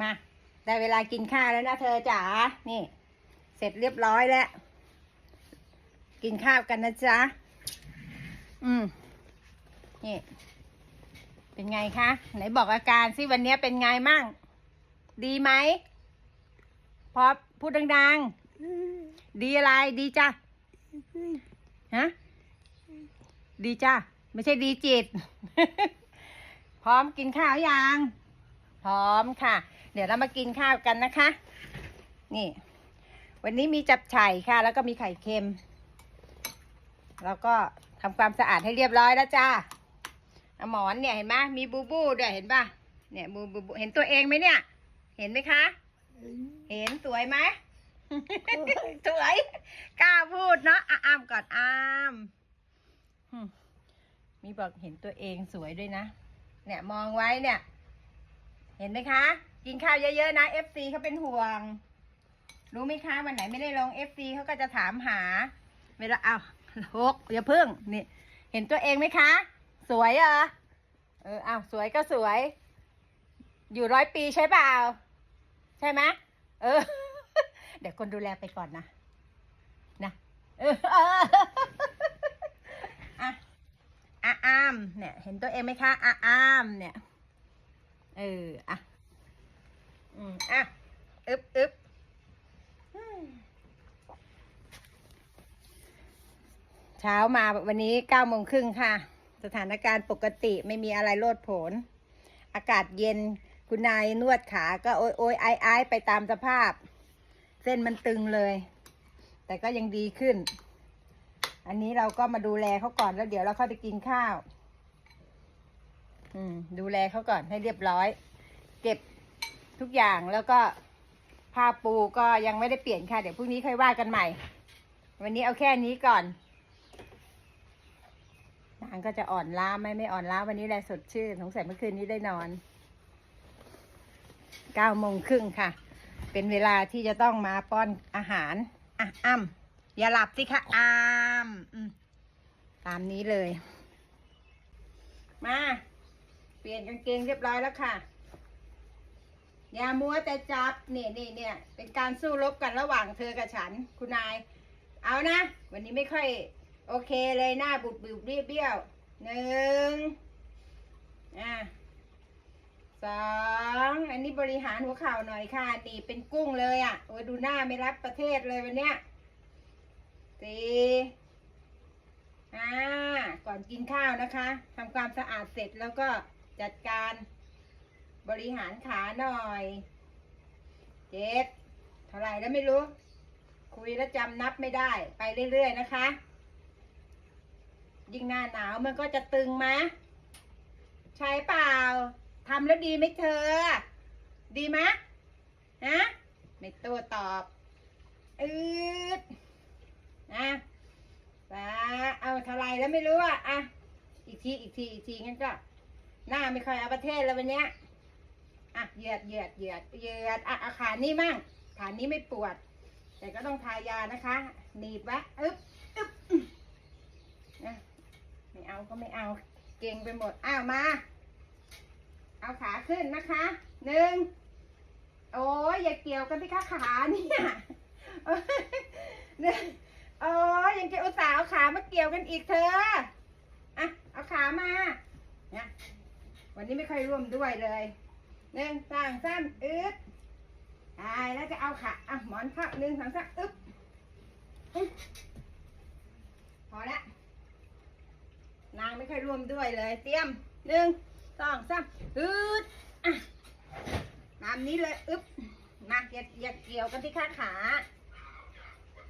มา ได้เวลากินข้าวแล้วนะเธอจ๋า นี่ เสร็จเรียบร้อยแล้ว กินข้าวกันนะจ๊ะ อืม นี่ เป็นไงคะ ไหนบอกอาการสิวันนี้เป็นไงมั่ง ดีไหม พอพูดดังๆ ดีอะไรดีจ้ะ ฮะ ดีจ้ะ ไม่ใช่ดีจิต พร้อมกินข้าวยังพร้อมค่ะ เดี๋ยวเรามากินข้าวกันนะคะ นี่ วันนี้มีจับไฉ่ค่ะ แล้วก็มีไข่เค็ม แล้วก็ทำความสะอาดให้เรียบร้อยแล้วจ้าอหมอนเนี่ยเห็นไหมมีบูบูด้วยเห็นป่ะ เนี่ยบูบูบูเห็นตัวเองไหมเนี่ย เห็นไหมคะ เห็นสวยไหมสวยกล้าพูดเนาะอ้ามก่อนอ้ามมีบอกเห็นตัวเองสวยด้วยนะ เนี่ยมองไว้เนี่ย เห็นไหมคะ กินข้าวเยอะๆนะเอฟซีเขาเป็นห่วง รู้ไหมคะวันไหนไม่ได้ลงเอฟซีเขาก็จะถามหา เวลาเอาหกอย่าพึ่งนี่ เห็นตัวเองไหมคะ สวยเหรอเออเอาสวยก็สวย อยู่ร้อยปีใช่เปล่า ใช่ไหมเออ เดี๋ยวคนดูแลไปก่อนนะนะเอออออะอะอามเนี่ย เห็นตัวเองไหมคะอะอามเนี่ย เอออะ อะอึบอึบเช้ามาวันนี้เก้าโมงครึ่งค่ะ สถานการณ์ปกติไม่มีอะไรโลดโผน อากาศเย็นคุณนายนวดขาก็โอยโอยไอไอไปตามสภาพ เส้นมันตึงเลย แต่ก็ยังดีขึ้น อันนี้เราก็มาดูแลเขาก่อนแล้วเดี๋ยวเราเข้าไปกินข้าว อืม ดูแลเขาก่อนให้เรียบร้อย เก็บ ทุกอย่างแล้วก็ผ้าปูก็ยังไม่ได้เปลี่ยนค่ะ เดี๋ยวพรุ่งนี้ค่อยว่ากันใหม่ วันนี้เอาแค่นี้ก่อนนางก็จะอ่อนล้าไหมไม่อ่อนล้าวันนี้แลสดชื่นสงสัยเมื่อคืนนี้ได้นอนเก้าโมงครึ่งค่ะ เป็นเวลาที่จะต้องมาป้อนอาหารอะอ้ำอย่าหลับสิคะอ้ำอืมตามนี้เลย มา เปลี่ยนกางเกงเรียบร้อยแล้วค่ะ อย่ามัวแต่จับนี่นี่เนี่ยเป็นการสู้รบกันระหว่างเธอกับฉัน คุณนาย เอานะ วันนี้ไม่ค่อย โอเคเลยหน้าบุบบุบเบี้ยวเบี้ยวหนึ่งอะสองอันนี้บริหารหัวเข่าหน่อยค่ะนี่เป็นกุ้งเลยอะโอ้ดูหน้าไม่รับประเทศเลยวันเนี้ยสี่อ่าก่อนกินข้าวนะคะทำความสะอาดเสร็จแล้วก็จัดการ บริหารขาหน่อย เจ็ดเท่าไหร่แล้วไม่รู้ คุยแล้วจำนับไม่ได้ ไปเรื่อยๆนะคะ ยิ่งหน้าหนาวมันก็จะตึงมะใช่เปล่าทำแล้วดีไหมเธอ ดีไหมฮะไม่โตัวตอบอืดนะสาเอาเท่าไหรแล้วไม่รู้อะอะ อีกที อีกที อีกทีงั้นก็ หน้าไม่ค่อยเอาประเทศแล้ววันเนี้ย เหยียดเหยียดเหยียดเหยียดอะเอาขานี้มั่งขานี้ไม่ปวด แต่ก็ต้องทายานะคะ หนีบไว้อึ๊บอึ๊บนะไม่เอาก็ไม่เอา เก่งไปหมด อ้าวมา เอาขาขึ้นนะคะหนึ่งโอ้ยอย่าเกี่ยวกันที่ขาขาเนี่ยเนี่ยโอ้ยยังจะอุตส่าห์เอาขามาเกี่ยวกันอีกเธออะเอาขามาเนี่ยวันนี้ไม่ค่อยร่วมด้วยเลย หนึ่งสองสามอึ๊บตายแล้วจะเอาขาอะหมอนข้าหนึ่งสองสามอึ๊บพอละนางไม่ค่อยร่วมด้วยเลย เตรียมหนึ่งสองสามอึดอะตามนี้เลยอึ๊บมาอย่าอย่าเกี่ยวกันที่ข้าขา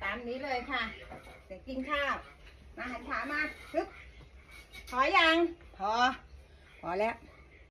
ตามนี้เลยค่ะเดี๋ยวกินข้าว มาหันขามาอึ๊บพอยังพอ พอแล้ว